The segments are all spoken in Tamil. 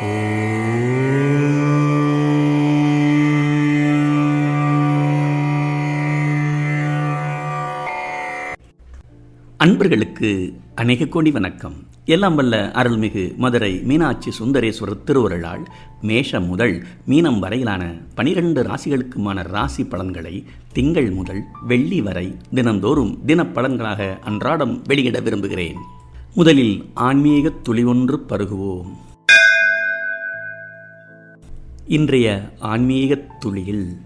அன்பர்களுக்கு அநேக கோடி வணக்கம். எல்லாம் வல்ல அருள்மிகு மதுரை மீனாட்சி சுந்தரேஸ்வரர் திருவருளால் மேஷம் முதல் மீனம் வரையிலான பனிரெண்டு ராசிகளுக்குமான ராசி பலன்களை திங்கள் முதல் வெள்ளி வரை தினந்தோறும் தினப்பலன்களாக அன்றாடம் வெளியிட விரும்புகிறேன். முதலில் ஆன்மீக துளி ஒன்று பருகுவோம். இன்றைய ஆன்மீக துளியில்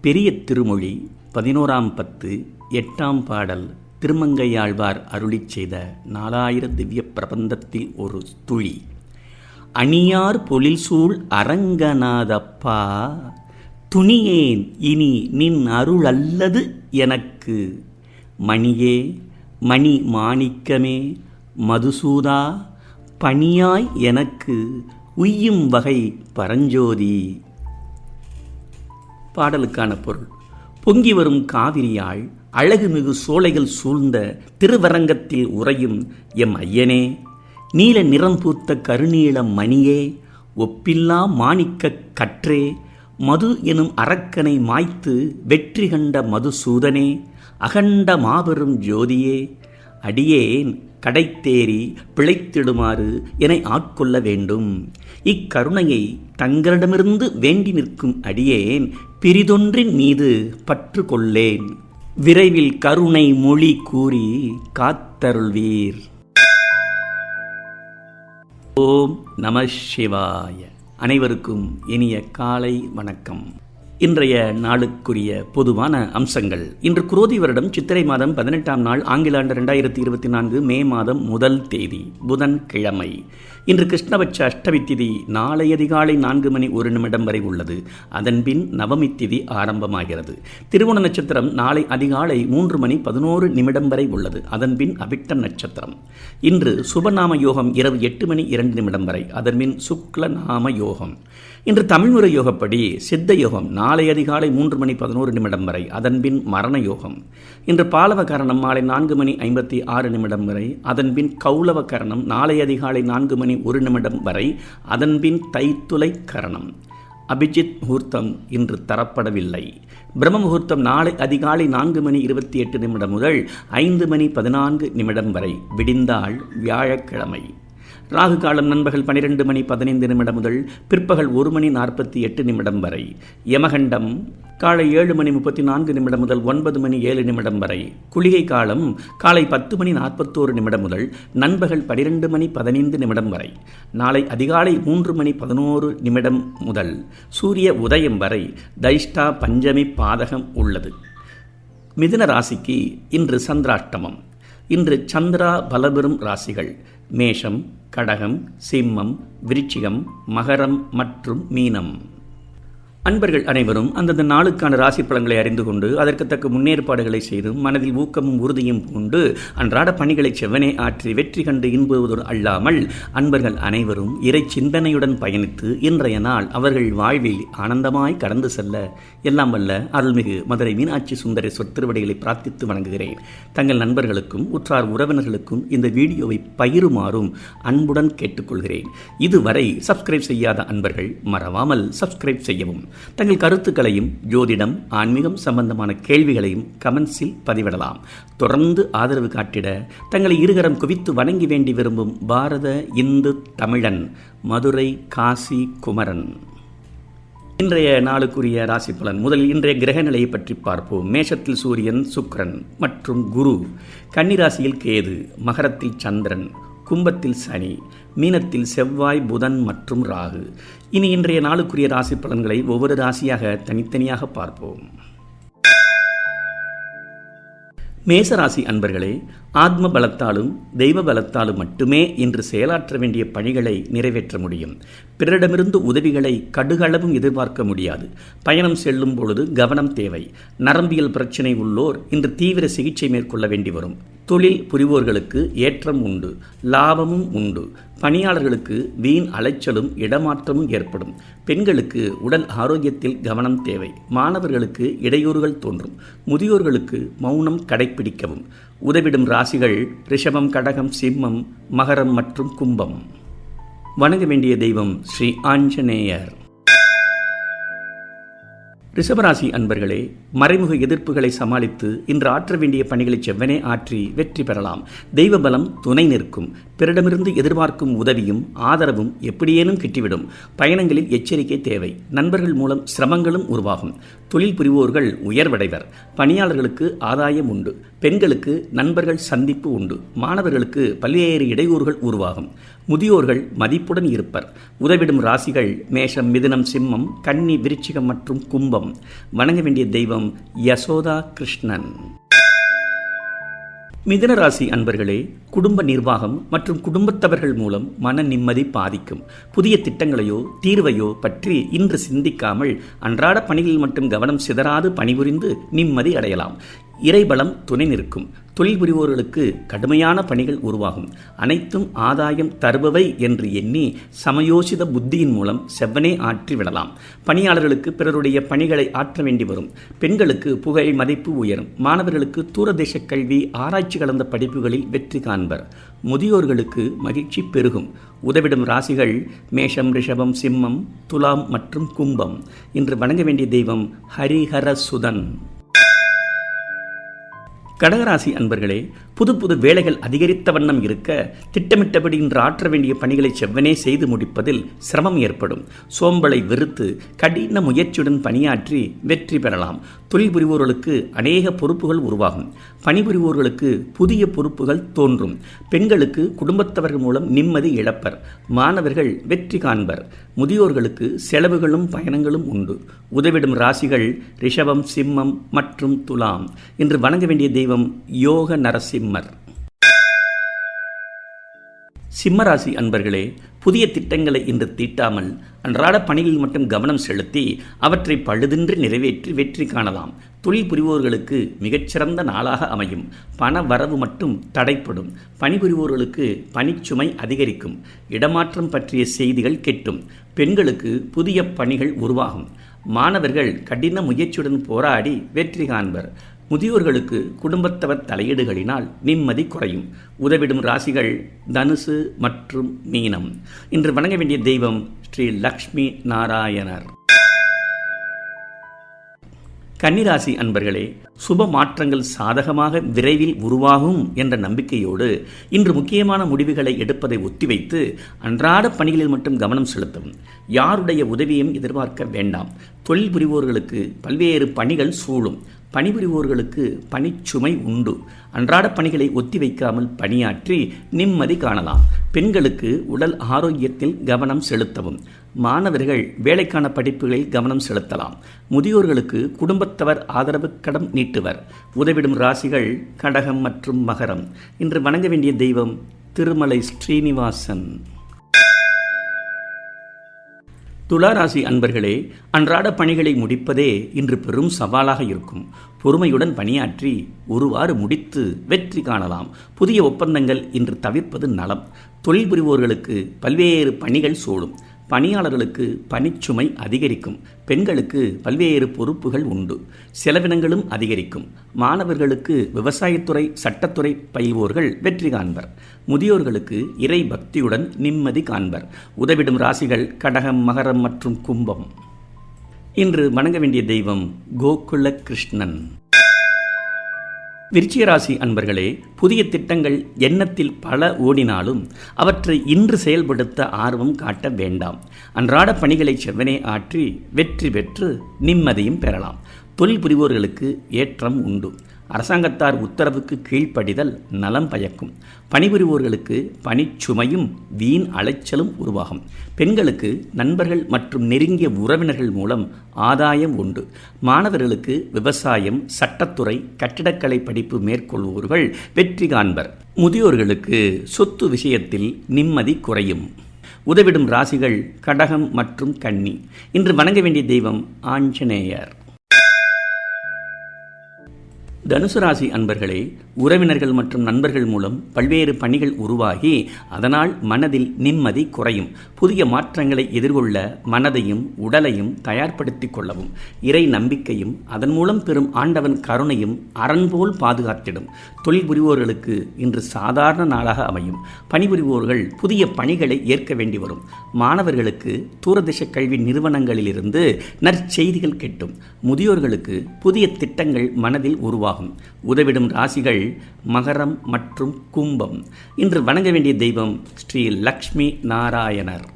பெரிய திருமொழி பதினோராம் பத்து எட்டாம் பாடல் திருமங்கையாழ்வார் அருளிச் செய்த நாலாயிர திவ்ய பிரபந்தத்தில் ஒரு துளி. அணியார் பொழில் சூழ் அரங்கநாதப்பா துணியேன் இனி நின் அருள் அல்லது எனக்கு? மணியே மணி மாணிக்கமே மதுசூதா பணியாய் எனக்கு உய்யும் வகை பரஞ்சோதி. பாடலுக்கான பொருள். பொங்கி வரும் காவிரியாள் அழகுமிகு சோலைகள் சூழ்ந்த திருவரங்கத்தில் உறையும் எம் ஐயனே நீல நிறம் பூத்த கருநீள மணியே ஒப்பில்லா மாணிக்கக் கற்றே மது எனும் அரக்கனை மாய்த்து வெற்றி கண்ட மதுசூதனே அகண்ட மாபெரும் ஜோதியே அடியேன் கடைத்தேறி பிழைத்திடுமாறு என ஆட்கொள்ள வேண்டும். இக்கருணையை தங்களிடமிருந்து வேண்டி நிற்கும் அடியேன் பிரிதொன்றின் மீது பற்று கொள்ளேன். விரைவில் கருணை மொழி கூறி காத்தருள்வீர். ஓம் நம சிவாய. அனைவருக்கும் இனிய காலை வணக்கம். இன்றைய நாளுக்குரிய பொதுவான அம்சங்கள். இன்று குரோதி வருடம் சித்திரை மாதம் பதினெட்டாம் நாள் ஆங்கில ஆண்டு ரெண்டாயிரத்தி இருபத்தி நான்கு மே மாதம் முதல் தேதி புதன் கிழமை. இன்று கிருஷ்ணபட்ச அஷ்டமி திதி நாளை அதிகாலை நான்கு மணி ஒரு நிமிடம் வரை உள்ளது. அதன்பின் நவமி திதி ஆரம்பமாகிறது. திருவோண நட்சத்திரம் நாளை அதிகாலை மூன்று மணி பதினோரு நிமிடம் வரை உள்ளது. அதன்பின் அபிட்ட நட்சத்திரம். இன்று சுபநாம யோகம் இரவு எட்டு மணி இரண்டு நிமிடம் வரை அதன்பின் சுக்ல நாம யோகம். இன்று தமிழ்முறை யோகப்படி சித்த யோகம் நாளை அதிகாலை மூன்று மணி பதினோரு நிமிடம் வரை அதன்பின் மரண யோகம் இன்று பாலவ கரணம் மாலை நான்கு மணி ஐம்பத்தி ஆறு நிமிடம் வரை அதன்பின் கௌலவ கரணம் நாளை அதிகாலை நான்கு மணி ஒரு நிமிடம் வரை அதன்பின் தைத்துளை கரணம் அபிஜித் முகூர்த்தம் இன்று தரப்படவில்லை. பிரம்ம முகூர்த்தம் நாளை அதிகாலை நான்கு மணி இருபத்தி எட்டு நிமிடம் முதல் ஐந்து மணி பதினான்கு நிமிடம் வரை விடிந்தால் வியாழக்கிழமை. ராகு காலம் நண்பகல் பனிரெண்டு மணி பதினைந்து நிமிடம் முதல் பிற்பகல் ஒரு மணி நாற்பத்தி எட்டு நிமிடம் வரை. யமகண்டம் காலை ஏழு மணி முப்பத்தி நான்கு நிமிடம் முதல் ஒன்பது மணி ஏழு நிமிடம் வரை. குளிகை காலம் காலை பத்து மணி நாற்பத்தோரு நிமிடம் முதல் நண்பகல் பனிரெண்டு மணி பதினைந்து நிமிடம் வரை. நாளை அதிகாலை மூன்று மணி பதினோரு நிமிடம் முதல் சூரிய உதயம் வரை தைஷ்டா பஞ்சமி பாதகம் உள்ளது. மிதுன ராசிக்கு இன்று சந்திராஷ்டமம். இன்று சந்திரா பலபெறும் ராசிகள். மேஷம் கடகம் சிம்மம் விருச்சிகம் மகரம் மற்றும் மீனம். அன்பர்கள் அனைவரும் அந்தந்த நாளுக்கான ராசி பலன்களை அறிந்து கொண்டு அதற்கு தக்க முன்னேற்பாடுகளை செய்தும் மனதில் ஊக்கமும் உறுதியும் கொண்டு அன்றாட பணிகளை செவ்வனே ஆற்றி வெற்றி கண்டு இன்புவதோடு அல்லாமல் அன்பர்கள் அனைவரும் இறை சிந்தனையுடன் பயணித்து இன்றைய நாள் அவர்கள் வாழ்வில் ஆனந்தமாய் கடந்து செல்ல எல்லாம் வல்ல அருள்மிகு மதுரை மீனாட்சி சுந்தரேஸ்வர் திருவடிகளை பிரார்த்தித்து வணங்குகிறேன். தங்கள் நண்பர்களுக்கும் உற்றார் உறவினர்களுக்கும் இந்த வீடியோவை பகிருமாறும் அன்புடன் கேட்டுக்கொள்கிறேன். இதுவரை சப்ஸ்கிரைப் செய்யாத அன்பர்கள் மறவாமல் சப்ஸ்கிரைப் செய்யவும். தங்கள் கருத்துக்களையும் ஜோதிடம் ஆன்மீகம் சம்பந்தமான கேள்விகளையும் கமெண்ட்ஸில் பதிவிடலாம். தொடர்ந்து ஆதரவு காட்டிட தங்களை இருகரம் குவித்து வணங்கி வேண்டி விரும்பும் பாரத இந்து தமிழன் மதுரை காசி குமரன். இன்றைய நாளுக்குரிய ராசி பலன். முதலில் இன்றைய கிரக நிலையை பற்றி பார்ப்போம். மேஷத்தில் சூரியன் சுக்கரன் மற்றும் குரு. கன்னிராசியில் கேது மகரத்தில் சந்திரன். கும்பத்தில் சனி மீனத்தில் செவ்வாய் புதன் மற்றும் ராகு. இனி இன்றைய நாளுக்குரிய ராசி பலன்களை ஒவ்வொரு ராசியாக தனித்தனியாக பார்ப்போம். மேசராசி அன்பர்களே ஆத்ம பலத்தாலும் தெய்வ பலத்தாலும் மட்டுமே இன்று செயலாற்ற வேண்டிய பணிகளை நிறைவேற்ற முடியும். பிறரிடமிருந்து உதவிகளை கடுகளவும் எதிர்பார்க்க முடியாது. பயணம் செல்லும் பொழுது கவனம் தேவை. நரம்பியல் பிரச்சினை உள்ளோர் இன்று தீவிர சிகிச்சை மேற்கொள்ள வேண்டி வரும். தொழில் புரிவோர்களுக்கு ஏற்றம் உண்டு லாபமும் உண்டு. பணியாளர்களுக்கு வீண் அலைச்சலும் இடமாற்றமும் ஏற்படும். பெண்களுக்கு உடல் ஆரோக்கியத்தில் கவனம் தேவை. மாணவர்களுக்கு இடையூறுகள் தோன்றும். முதியோர்களுக்கு மௌனம் கடைபிடிக்கவும் உதவிடும் ராசிகள் ரிஷபம் கடகம் சிம்மம் மகரம் மற்றும் கும்பம். வணங்க வேண்டிய தெய்வம் ஸ்ரீ ஆஞ்சநேயர். ரிஷபராசி அன்பர்களே மறைமுக எதிர்ப்புகளை சமாளித்து இன்று ஆற்ற வேண்டிய பணிகளை செவ்வனே ஆற்றி வெற்றி பெறலாம். தெய்வ பலம் துணை நிற்கும். பிறரிடமிருந்து எதிர்பார்க்கும் உதவியும் ஆதரவும் எப்படியேனும் கிட்டிவிடும். பயணங்களில் எச்சரிக்கை தேவை. நண்பர்கள் மூலம் சிரமங்களும் உருவாகும். தொழில் புரிவோர்கள் உயர்வடைவர். பணியாளர்களுக்கு ஆதாயம் உண்டு. பெண்களுக்கு நண்பர்கள் சந்திப்பு உண்டு. மாணவர்களுக்கு பல்வேறு இடையூறுகள் உருவாகும். முதியோர்கள் மதிப்புடன் இருப்பர். உதவிடும் ராசிகள் மேஷம் மிதுனம் சிம்மம் கன்னி விருச்சிகம் மற்றும் கும்பம். வணங்க வேண்டிய தெய்வம் யசோதா கிருஷ்ணன். மிதனராசி அன்பர்களே குடும்ப நிர்வாகம் மற்றும் குடும்பத்தவர்கள் மூலம் மன நிம்மதி பாதிக்கும். புதிய திட்டங்களையோ தீர்வையோ பற்றி இன்று சிந்திக்காமல் அன்றாட பணிகளில் மட்டும் கவனம் சிதறாது பணிபுரிந்து நிம்மதி அடையலாம். இறைபலம் துணை நிற்கும். தொழில் புரிவோர்களுக்கு கடுமையான பணிகள் உருவாகும். அனைத்தும் ஆதாயம் தருபவை என்று எண்ணி சமயோசித புத்தியின் மூலம் செவ்வனே ஆற்றி விடலாம். பணியாளர்களுக்கு பிறருடைய பணிகளை ஆற்ற வேண்டி வரும். பெண்களுக்கு புகழ் மதிப்பு உயரும். மாணவர்களுக்கு தூரதேச கல்வி ஆராய்ச்சி கலந்த படிப்புகளில் வெற்றி காண்பர். முதியோர்களுக்கு மகிழ்ச்சி பெருகும். உதவிடும் ராசிகள் மேஷம் ரிஷபம் சிம்மம் துலாம் மற்றும் கும்பம். இன்று வணங்க வேண்டிய தெய்வம் ஹரிஹர சுதன் கடகராசி அன்பர்களே புது புது வேலைகள் அதிகரித்த வண்ணம் இருக்க திட்டமிட்டபடி இன்று ஆற்ற வேண்டிய பணிகளை செவ்வனே செய்து முடிப்பதில் சிரமம் ஏற்படும். சோம்பலை வெறுத்து கடின முயற்சியுடன் பணியாற்றி வெற்றி பெறலாம். தொழில் புரிவோர்களுக்கு அநேக பொறுப்புகள் உருவாகும். பணிபுரிவோர்களுக்கு புதிய பொறுப்புகள் தோன்றும். பெண்களுக்கு குடும்பத்தவர்கள் மூலம் நிம்மதி இழப்பர். மாணவர்கள் வெற்றி காண்பர். முதியோர்களுக்கு செலவுகளும் பயணங்களும் உண்டு. உதவிடும் ராசிகள் ரிஷபம் சிம்மம் மற்றும் துலாம். இன்று வணங்க வேண்டிய தெய்வம் யோக நரசிம்மம். சிம்மர். சிம்மராசி அன்பர்களே புதிய திட்டங்களை இன்று தீட்டாமல் அன்றாட பணிகளில் மட்டும் கவனம் செலுத்தி அவற்றை பழுதின்றி நிறைவேற்றி வெற்றி காணலாம். தொழில் புரிவோர்களுக்கு மிகச்சிறந்த நாளாக அமையும். பண வரவு மட்டும் தடைப்படும். பணிபுரிவோர்களுக்கு பணிச்சுமை அதிகரிக்கும். இடமாற்றம் பற்றிய செய்திகள் கெட்டும். பெண்களுக்கு புதிய பணிகள் உருவாகும். மாணவர்கள் கடின முயற்சியுடன் போராடி வெற்றி காண்பர். முதியோர்களுக்கு குடும்பத்தவர் தலையீடுகளினால் நிம்மதி குறையும். உதவிடும் ராசிகள் தனுசு மற்றும் மீனம். இன்று வணங்க வேண்டிய தெய்வம் ஸ்ரீ லக்ஷ்மி நாராயணர். கன்னிராசி அன்பர்களே சுப மாற்றங்கள் சாதகமாக விரைவில் உருவாகும் என்ற நம்பிக்கையோடு இன்று முக்கியமான முடிவுகளை எடுப்பதை ஒத்திவைத்து அன்றாட பணிகளில் மட்டும் கவனம் செலுத்தும். யாருடைய உதவியும் எதிர்பார்க்க வேண்டாம். தொழில் புரிவோர்களுக்கு பல்வேறு பணிகள் சூழும். பணிபுரிவோர்களுக்கு பணிச்சுமை உண்டு. அன்றாட பணிகளை ஒத்திவைக்காமல் பணியாற்றி நிம்மதி காணலாம். பெண்களுக்கு உடல் ஆரோக்கியத்தில் கவனம் செலுத்தவும். மாணவர்கள் வேலைக்கான படிப்புகளில் கவனம் செலுத்தலாம். முதியோர்களுக்கு குடும்பத்தவர் ஆதரவு கடம் நீட்டுவர். உதவிடும் ராசிகள் கடகம் மற்றும் மகரம். இன்று வணங்க வேண்டிய தெய்வம் திருமலை ஸ்ரீனிவாசன். துளாராசி அன்பர்களே அன்றாட பணிகளை முடிப்பதே இன்று பெரும் சவாலாக இருக்கும். பொறுமையுடன் பணியாற்றி ஒருவாறு முடித்து வெற்றி காணலாம். புதிய ஒப்பந்தங்கள் இன்று தவிர்ப்பது நலம். தொழில் புரிவோர்களுக்கு பல்வேறு பணிகள் சூழும். பணியாளர்களுக்கு பணிச்சுமை அதிகரிக்கும். பெண்களுக்கு பல்வேறு பொறுப்புகள் உண்டு. செலவினங்களும் அதிகரிக்கும். மாணவர்களுக்கு விவசாயத்துறை சட்டத்துறை பயில்வோர்கள் வெற்றி காண்பர். முதியோர்களுக்கு இறை பக்தியுடன் நிம்மதி காண்பர். உதவிடும் ராசிகள் கடகம் மகரம் மற்றும் கும்பம். இன்று வணங்க வேண்டிய தெய்வம் கோகுல கிருஷ்ணன் விருச்சிகராசி அன்பர்களே புதிய திட்டங்கள் எண்ணத்தில் பல ஓடினாலும் அவற்றை இன்று செயல்படுத்த ஆர்வம் காட்ட வேண்டாம். அன்றாட பணிகளை செவ்வனே ஆற்றி வெற்றி பெற்று நிம்மதியும் பெறலாம். தொழில் புரிவோர்களுக்கு ஏற்றம் உண்டு. அரசாங்கத்தார் உத்தரவுக்கு கீழ்ப்படிதல் நலம் பயக்கும். பணிபுரிவோர்களுக்கு பணிச்சுமையும் வீண் அலைச்சலும் உருவாகும். பெண்களுக்கு நண்பர்கள் மற்றும் நெருங்கிய உறவினர்கள் மூலம் ஆதாயம் உண்டு. மாணவர்களுக்கு விவசாயம் சட்டத்துறை கட்டிடக்கலை படிப்பு மேற்கொள்வோர்கள் வெற்றி காண்பர். முதியோர்களுக்கு சொத்து விஷயத்தில் நிம்மதி குறையும். உதவிடும் ராசிகள் கடகம் மற்றும் கன்னி. இன்று வணங்க வேண்டிய தெய்வம் ஆஞ்சநேயர். தனுசு ராசி அன்பர்களே உறவினர்கள் மற்றும் நண்பர்கள் மூலம் பல்வேறு பணிகள் உருவாகி அதனால் மனதில் நிம்மதி குறையும். புதிய மாற்றங்களை எதிர்கொள்ள மனதையும் உடலையும் தயார்படுத்திக் கொள்ளவும். இறை நம்பிக்கையும் அதன் மூலம் பெறும் ஆண்டவன் கருணையும் அறன்போல் பாதுகாத்திடும். தொழில் புரிவோர்களுக்கு இன்று சாதாரண நாளாக அமையும். பணிபுரிவோர்கள் புதிய பணிகளை ஏற்க வேண்டி வரும். மாணவர்களுக்கு தூரதிச கல்வி நிறுவனங்களிலிருந்து நற்செய்திகள் கிட்டும். முதியோர்களுக்கு புதிய திட்டங்கள் மனதில் உருவாகும் உருவாகும். உதவிடும் ராசிகள் மகரம் மற்றும் கும்பம். இன்று வணங்க வேண்டிய தெய்வம் ஸ்ரீ லக்ஷ்மி நாராயணர்.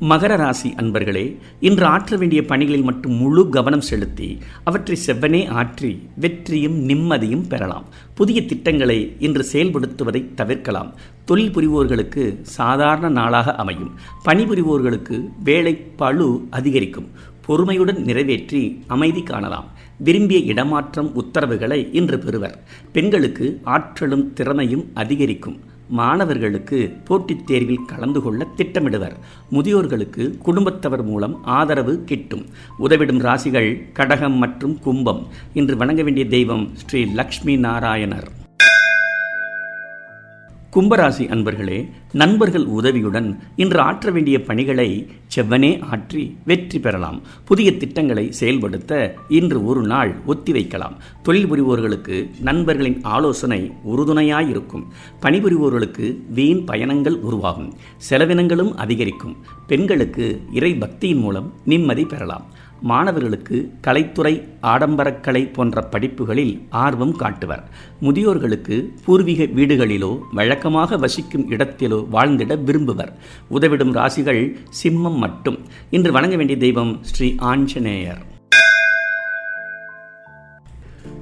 மகர ராசி அன்பர்களே இன்று ஆற்ற வேண்டிய பணிகளில் மட்டும் முழு கவனம் செலுத்தி அவற்றை செவ்வனே ஆற்றி வெற்றியும் நிம்மதியும் பெறலாம். புதிய திட்டங்களை இன்று செயல்படுத்துவதை தவிர்க்கலாம். தொழில் புரிவோர்களுக்கு சாதாரண நாளாக அமையும். பணிபுரிவோர்களுக்கு வேலை பழு அதிகரிக்கும். பொறுமையுடன் நிறைவேற்றி அமைதி காணலாம். விரும்பிய இடமாற்றம் உத்தரவுகளை இன்று பெறுவர். பெண்களுக்கு ஆற்றலும் திறமையும் அதிகரிக்கும். மாணவர்களுக்கு போட்டித் தேர்வில் கலந்து கொள்ள திட்டமிடுவர். முதியோர்களுக்கு குடும்பத்தவர் மூலம் ஆதரவு கிட்டும். உதவிடும் ராசிகள் கடகம் மற்றும் கும்பம். இன்று வணங்க வேண்டிய தெய்வம் ஸ்ரீ லக்ஷ்மி நாராயணர். கும்பராசி அன்பர்களே நண்பர்கள் உதவியுடன் இன்று ஆற்ற வேண்டிய பணிகளை செவ்வனே ஆற்றி வெற்றி பெறலாம். புதிய திட்டங்களை செயல்படுத்த இன்று ஒரு நாள் ஒத்திவைக்கலாம். தொழில் புரிவோர்களுக்கு நண்பர்களின் ஆலோசனை உறுதுணையாயிருக்கும். பணிபுரிவோர்களுக்கு வீண் பயணங்கள் உருவாகும். செலவினங்களும் அதிகரிக்கும். பெண்களுக்கு இறை பக்தியின் மூலம் நிம்மதி பெறலாம். மாணவர்களுக்கு கலைத்துறை ஆடம்பரக்கலை போன்ற படிப்புகளில் ஆர்வம் காட்டுவர். முதியோர்களுக்கு பூர்வீக வீடுகளிலோ வழக்கமாக வசிக்கும் இடத்திலோ வாழ்ந்திட விரும்புவர். உதவிடும் ராசிகள் சிம்மம் மட்டும். இன்று வணங்க வேண்டிய தெய்வம் ஸ்ரீ ஆஞ்சநேயர்.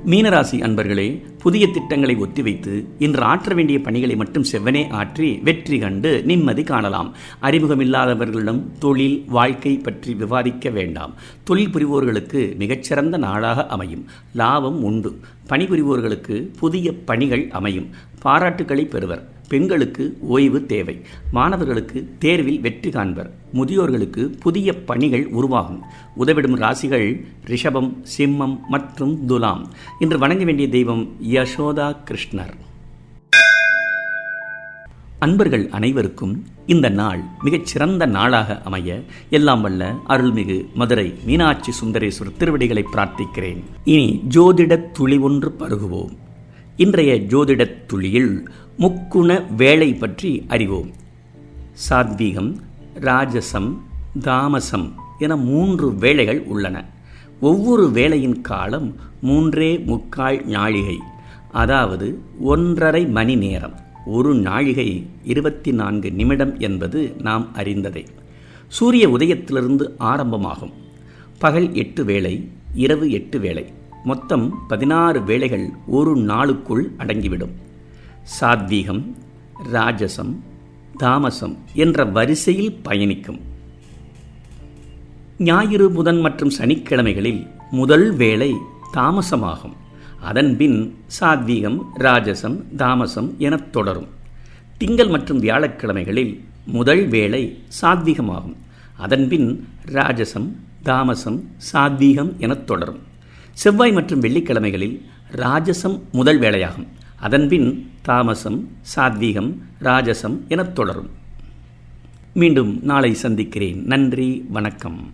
மீனராசி அன்பர்களே புதிய திட்டங்களை ஒத்திவைத்து இன்று ஆற்ற வேண்டிய பணிகளை மட்டும் செவ்வனே ஆற்றி வெற்றி கண்டு நிம்மதி காணலாம். அறிமுகம் இல்லாதவர்களிடம் தொழில் வாழ்க்கை பற்றி விவாதிக்க வேண்டாம். தொழில் புரிவோர்களுக்கு மிகச்சிறந்த நாளாக அமையும். லாபம் உண்டு. பணிபுரிவோர்களுக்கு புதிய பணிகள் அமையும். பாராட்டுக்களை பெறுவர். பெண்களுக்கு ஓய்வு தேவை. மாணவர்களுக்கு தேர்வில் வெற்றி காண்பர். முதியோர்களுக்கு புதிய பணிகள் உருவாகும். உதவிடும் ராசிகள் ரிஷபம் சிம்மம் மற்றும் துலாம். இன்று வணங்க வேண்டிய தெய்வம் யசோதா கிருஷ்ணர். அன்பர்கள் அனைவருக்கும் இந்த நாள் மிகச் சிறந்த நாளாக அமைய எல்லாம் வல்ல அருள்மிகு மதுரை மீனாட்சி சுந்தரேஸ்வரர் திருவடிகளை பிரார்த்திக்கிறேன். இனி ஜோதிட துளி ஒன்று பருகுவோம். இன்றைய ஜோதிட துளியில் முக்குண வேலை பற்றி அறிவோம். சாத்வீகம் ராஜசம் தாமசம் என மூன்று வேலைகள் உள்ளன. ஒவ்வொரு வேலையின் காலம் மூன்றே முக்கால் நாழிகை. அதாவது ஒன்றரை மணி நேரம். ஒரு நாழிகை இருபத்தி நான்கு நிமிடம் என்பது நாம் அறிந்ததே. சூரிய உதயத்திலிருந்து ஆரம்பமாகும். பகல் எட்டு வேளை இரவு எட்டு வேளை. மொத்தம் பதினாறு வேளைகள் ஒரு நாளுக்குள் அடங்கிவிடும். சாத்வீகம் ராஜசம் தாமசம் என்ற வரிசையில் பயணிக்கும். ஞாயிறு புதன் மற்றும் சனிக்கிழமைகளில் முதல் வேளை தாமசமாகும். அதன்பின் சாத்வீகம் ராஜசம் தாமசம் எனத் தொடரும். திங்கள் மற்றும் வியாழக்கிழமைகளில் முதல் வேளை சாத்வீகமாகும் அதன்பின் ராஜசம் தாமசம் சாத்வீகம் எனத் தொடரும். செவ்வாய் மற்றும் வெள்ளிக்கிழமைகளில் ராஜசம் முதல் வேலையாகும் அதன்பின் தாமசம் சாத்வீகம் ராஜசம் எனத் தொடரும். மீண்டும் நாளை சந்திக்கிறேன். நன்றி வணக்கம்.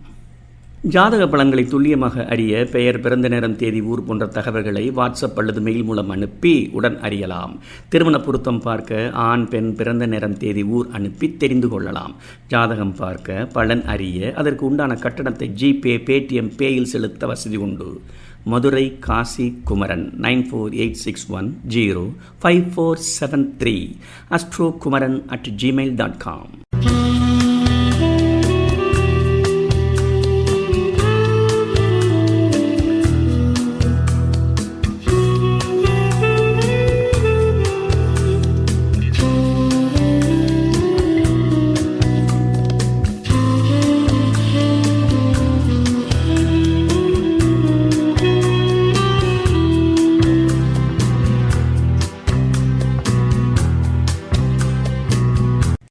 ஜாதக பலன்களை துல்லியமாக அறிய பெயர் பிறந்த நேரம் தேதி ஊர் போன்ற தகவல்களை வாட்ஸ்அப் அல்லது மெயில் மூலம் அனுப்பி உடன் அறியலாம். திருமண பொருத்தம் பார்க்க ஆண் பெண் பிறந்த நேரம் தேதி ஊர் அனுப்பி தெரிந்து கொள்ளலாம். ஜாதகம் பார்க்க பலன் அறிய அதற்கு உண்டான கட்டணத்தை ஜிபே பேடிஎம் பேயில் செலுத்த வசதி உண்டு. Madurai Kasi Kumaran nine four eight six one zero five four seven three astro Kumaran at Gmail dot com